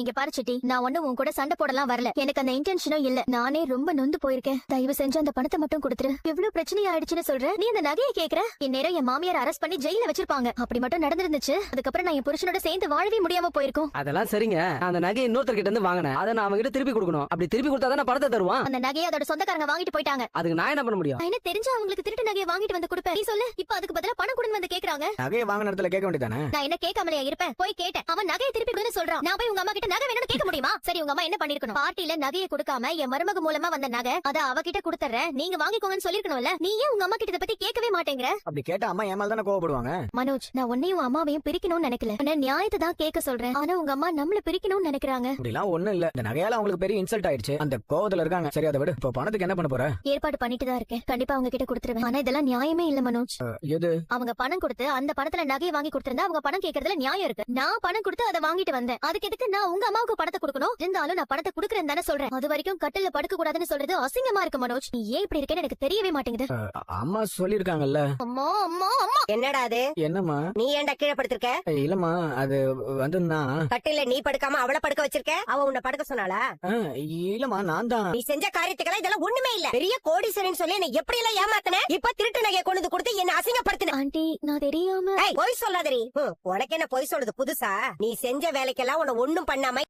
இங்க பாரு சிட்டி நான் ஒண்ணும் உன் கூட சண்டை போடலாம் வரல. எனக்கு அந்த இன்டென்ஷனும் இல்ல. நானே ரொம்ப நொந்து போயிருக்கேன். தயவு செஞ்சு அந்த பணத்தை மட்டும் கொடுத்துரு. எவ்வளவு பிரச்சனை ஆயிடுச்சுன்னு சொல்ற? நீ அந்த நகையை கேக்குற? இந்நேரம் என் மாமியார் அரெஸ்ட் பண்ணி ஜெயில வச்சிருப்பாங்க. அப்படி மட்டும் நடந்திருந்துச்சு. அதுக்கப்புறம் நான் என் புருஷனோட சேர்ந்து வாழவே முடியாம போயிருக்கும். அதெல்லாம் சரிங்க. அந்த நகையை இன்னொருத்தர் கிட்ட இருந்து வாங்கினேன். அதை நான் அவங்ககிட்ட திருப்பி கொடுக்கணும். அப்படி திருப்பி கொடுத்தா தான் பணத்தை தருவான்? அந்த நகையை அதோட சொந்தக்காரங்க வாங்கிட்டு போயிட்டாங்க. அதுக்கு நான் என்ன பண்ண முடியும்? என்ன தெரிஞ்சா அவங்களுக்கு திருட்டு நகையை வாங்கிட்டு வந்து கொடுப்பேன். நீ சொல்லு இப்ப அதுக்கு பதிலா பணம் கொடுன்னு வந்து கேக்குறாங்க. நகையை வாங்கின இடத்துல கேட்க வேண்டியதானே நான் என்ன கேட்காமலையா இருப்பேன்? போய் கேட்டேன். அவன் நகையை திருப்பி கொடுன்னு சொல்றான். நான் போய் உங்க அம்மா கிட்ட நகை வேணும்னு கேட்க முடியுமா? சரி உங்க அம்மா என்ன பண்ணிருக்கணும்? பார்ட்டில நகையை கொடுக்காம என் மருமக மூலமா வந்த நகை அத அவகிட்ட கொடுத்துறேன் நீங்க வாங்கிக்கோங்கன்னு சொல்லிருக்கணும்ல. நீ ஏன் உங்க அம்மா கிட்ட இதை பத்தி கேட்கவே மாட்டேங்கிற? அப்படி கேட்டா அம்மா ஏன் மேல தானே கோவப்படுவாங்க? மனோஜ் நான் உன்னையும் அம்மாவையும் பிரிக்கணும்னு நினைக்கல. ஆனா நியாயத்தை தான் கேட்க சொல்றேன். ஆனா உங்க அம்மா நம்மள பிரிக்கணும்னு நினைக்கிறாங்க. அப்படிலாம் ஒண்ணும் இல்ல. இந்த நகையால அவங்களுக்கு பெரிய இன்சல்ட் ஆயிடுச்சு. அந்த கோவத்துல இருக்காங்க. சரி அதை விடு. இப்போ பணத்துக்கு என்ன பண்ண போற? ஏற்பாடு பண்ணிட்டு தான் இருக்கேன். கண்டிப்பா அவங்க கிட்ட கொடுத்துருவேன். ஆனா இதெல்லாம் நியாயமே இல்ல மனோஜ். எது? அவங்க பணம் கொடுத்து அந்த பணத்துல நகையை வாங்கி கொடுத்திருந்தா அவங்க பணம் கேக்குறதுல நியாயம் இருக்கு. நான் பணம் கொடுத்து அதை வாங்கிட்டு வந்தேன். அதுக்கு எதுக்கு நான் உங்க அம்மாவுக்கு பணத்தை கொடுக்கணும். இருந்தாலும் நான் பணத்தை கொடுக்கறேன் தானே சொல்றேன். அது வரைக்கும் கட்டில படுக்க கூடாதுன்னு சொல்றது அசிங்கமா இருக்கு மனோஜ். நீ ஏன் இப்படி இருக்கேன்னு எனக்கு தெரியவே மாட்டேங்குது. அம்மா சொல்லிருக்காங்கல்ல அம்மா அம்மா அம்மா. என்னடா அது? என்னம்மா? நீ ஏன்டா கீழே படுத்திருக்க? இல்லம்மா அது வந்து நான் கட்டில நீ படுக்காம அவளை படுக்க வச்சிருக்க? அவ உன்னை படுக்க சொன்னாளா? இல்லம்மா நான் தான். நீ செஞ்ச காரியத்துக்கெல்லாம் இதெல்லாம் ஒண்ணுமே இல்ல. பெரிய கோடீஸ்வரன் சொல்லி என்ன எப்படி எல்லாம் ஏமாத்தின? இப்ப திருட்டு நகையை கொண்டு வந்து கொடுத்து என்ன அசிங்கப்படுத்தின. ஆண்டி நான் தெரியாம ஏய், பொய் சொல்லாதடி. ஹம், உனக்கு என்ன பொய் சொல்றது புதுசா? நீ செஞ்ச வேலைக்கெல்லாம் உன்னை ஒண்ணும் பண்ணாம